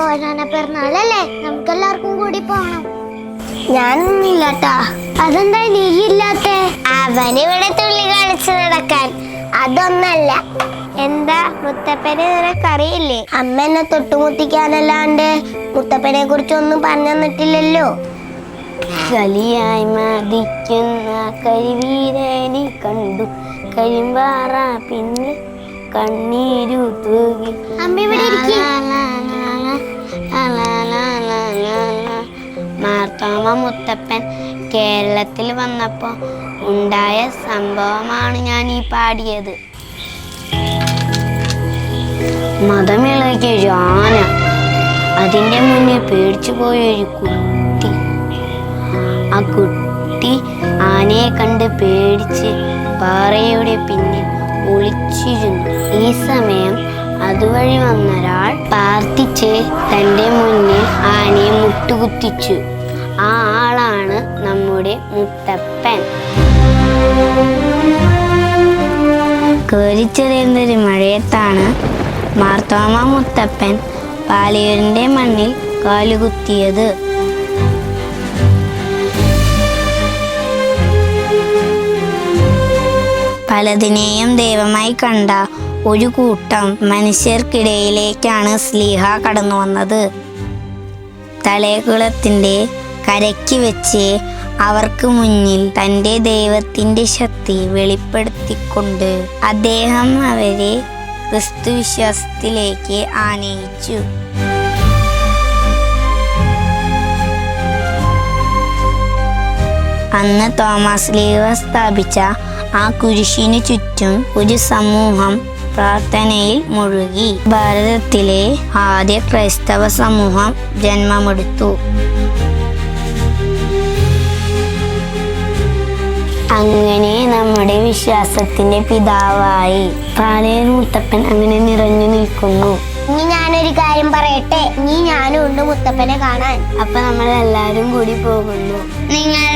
തോരാന പെരുന്നാളല്ലേ നമുക്ക് എല്ലാവർക്കും കൂടി പോണം. ഞാനൊന്നില്ലാട്ടാ അതെന്താ നീ ഇല്ലാത്ത? അവനിവിടെ തുള്ളി കളിച്ച് നടക്കാൻ. അതൊന്നല്ല. എന്താ? മുത്തപ്പനെ നിനക്കറിയില്ലേ? അമ്മ എന്നെ തൊട്ടുമുത്തിക്കാനല്ലാണ്ട് മുത്തപ്പനെ കുറിച്ച് ഒന്നും പറഞ്ഞു തന്നിട്ടില്ലല്ലോ. കലിയായി മതിക്കുന്ന കരിവീരനെ കണ്ടു. കരിമ്പാറ പിന്നെ കണ്ണീരു തൂകി. അമ്മ ഇവിടെ. മാർത്തോമ മുത്തപ്പൻ കേരളത്തിൽ വന്നപ്പോൾ ഉണ്ടായ സംഭവമാണ് ഞാൻ ഈ പാടിയത്. മതമിളകിയ ആന അതിന്റെ മുന്നിൽ പേടിച്ചു പോയ ഒരു കുട്ടി. ആ കുട്ടി ആനയെ കണ്ട് പേടിച്ച് പാറയുടെ പിന്നിൽ ഒളിച്ചിരുന്നു. ഈ സമയം അതുവഴി വന്നൊരാൾ പ്രാർത്ഥിച്ച് തന്റെ മുന്നിൽ ആനയെ മുട്ടുകുത്തിച്ചു. ആ ആളാണ് നമ്മുടെ മുത്തപ്പൻ. കോരിച്ചെറിയുന്നൊരു മഴയത്താണ് മാർത്തോമ മുത്തപ്പൻ പാലിയൂരിന്റെ മണ്ണിൽ കാലുകുത്തിയത്. പലതിനെയും ദൈവമായി കണ്ട ഒരു കൂട്ടം മനുഷ്യർക്കിടയിലേക്കാണ് സ്ലീഹ കടന്നു വന്നത്. തലേകുളത്തിന്റെ കരയ്ക്ക് വെച്ച് അവർക്ക് മുന്നിൽ തന്റെ ദൈവത്തിന്റെ ശക്തി വെളിപ്പെടുത്തിക്കൊണ്ട് അദ്ദേഹം അവരെ ക്രിസ്തുവിശ്വാസത്തിലേക്ക് ആനയിച്ചു. അന്ന് തോമസ് ലീവ സ്ഥാപിച്ച ആ കുരിശിനു ചുറ്റും ഒരു സമൂഹം പ്രാർത്ഥനയിൽ മുഴുകി ഭാരതത്തിലെ ആദ്യ ക്രൈസ്തവ സമൂഹം ജന്മമെടുത്തു. അങ്ങനെ നമ്മുടെ വിശ്വാസത്തിന്റെ പിതാവായി പാലയൻ മുത്തപ്പൻ അങ്ങനെ നിറഞ്ഞു നിൽക്കുന്നു. ഇനി ഞാനൊരു കാര്യം പറയട്ടെ? ഇനി ഞാനും ഉണ്ട് മുത്തപ്പനെ കാണാൻ. അപ്പൊ നമ്മൾ എല്ലാരും കൂടി പോകുന്നു. നിങ്ങൾ